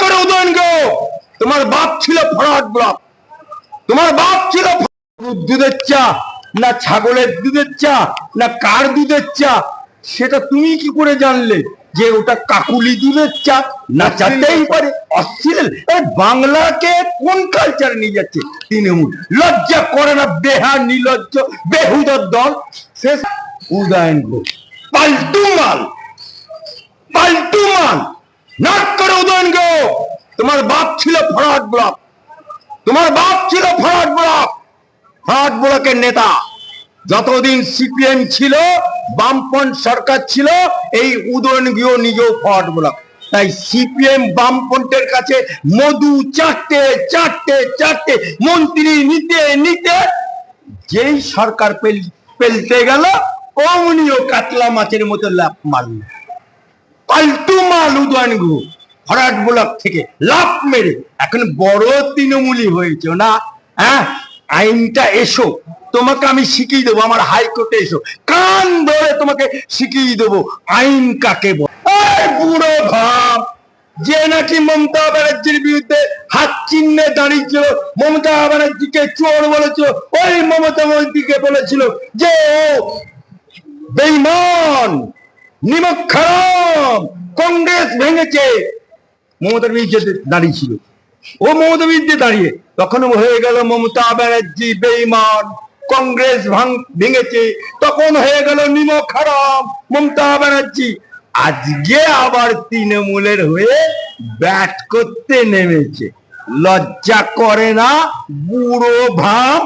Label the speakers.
Speaker 1: করে উদয়ন গো। তোমার বাপ ছিল ফরাট ব্লক তোমার বাপ ছিল দুধের চা। না ছাগলের দুধের চা, না কার দুধের চা? সেটা তুমি কি করে জানলে যে ওটা কাকুলি দুধের চা? না পারে। অশ্লীল। বাংলাকে কোন কালচারে নিয়ে যাচ্ছে? তৃণমূল। লজ্জা করে না বেহা নির্লজ্জ বেহুদর দল। শেষ। উদয়ন পাল্টু মাল। পাল্টু মাল। গো তোমার বাপ ছিল ফরাট ব্লক তোমার বাপ ছিল ফরাট ব্লক ফরাট ব্লকের নেতা। যতদিন সিপিএম ছিল বামপন সরকার ছিল, এই উদয়ন গৃহ নিজেও ফরাট ব্লক তাই সিপিএম বামপন্থের কাছে মধু চারটে চারটে চারটে মন্ত্রী নিতে নিতে যেই সরকার পেলতে গেল, অমনিও কাতলা মাছের মতো লাভ মারল। পাল্টু মাল উদয়ন গুহ। ফরাট ব্লক থেকে লাভ মেরে এখন বড় তৃণমূলী হয়েছে না? হ্যাঁ? আইনটা এসো। তোমাকে আমি শিখিয়ে দেবো, আমার হাইকোর্টে এসো। কান ধরে তোমাকে শিখিয়ে দেবো আইন কাকে বুড়ো ভাব যে নাকি মমতা ব্যানার্জির বিরুদ্ধে হাত চিহ্নে দাঁড়িয়েছিল, মমতা ব্যানার্জিকে চোর বলেছিল, ওই মমতা ব্যানার্জিকে বলেছিল যে ও বেইমান নিমক খারাপ, কংগ্রেস ভেঙেছে। মমতার বিরুদ্ধে দাঁড়িয়ে ছিল। ও মমতা বিরুদ্ধে দাঁড়িয়ে তখন হয়ে গেল মমতা ব্যানার্জি বেইমান, কংগ্রেস ভাঙ, ভেঙেছে। তখন হয়ে গেল নিমক খারাপ, মমতা ব্যানার্জি। আজকে আবার তৃণমূলের হয়ে ব্যাট করতে নেমেছে। লজ্জা করে না, বুড়ো ভাব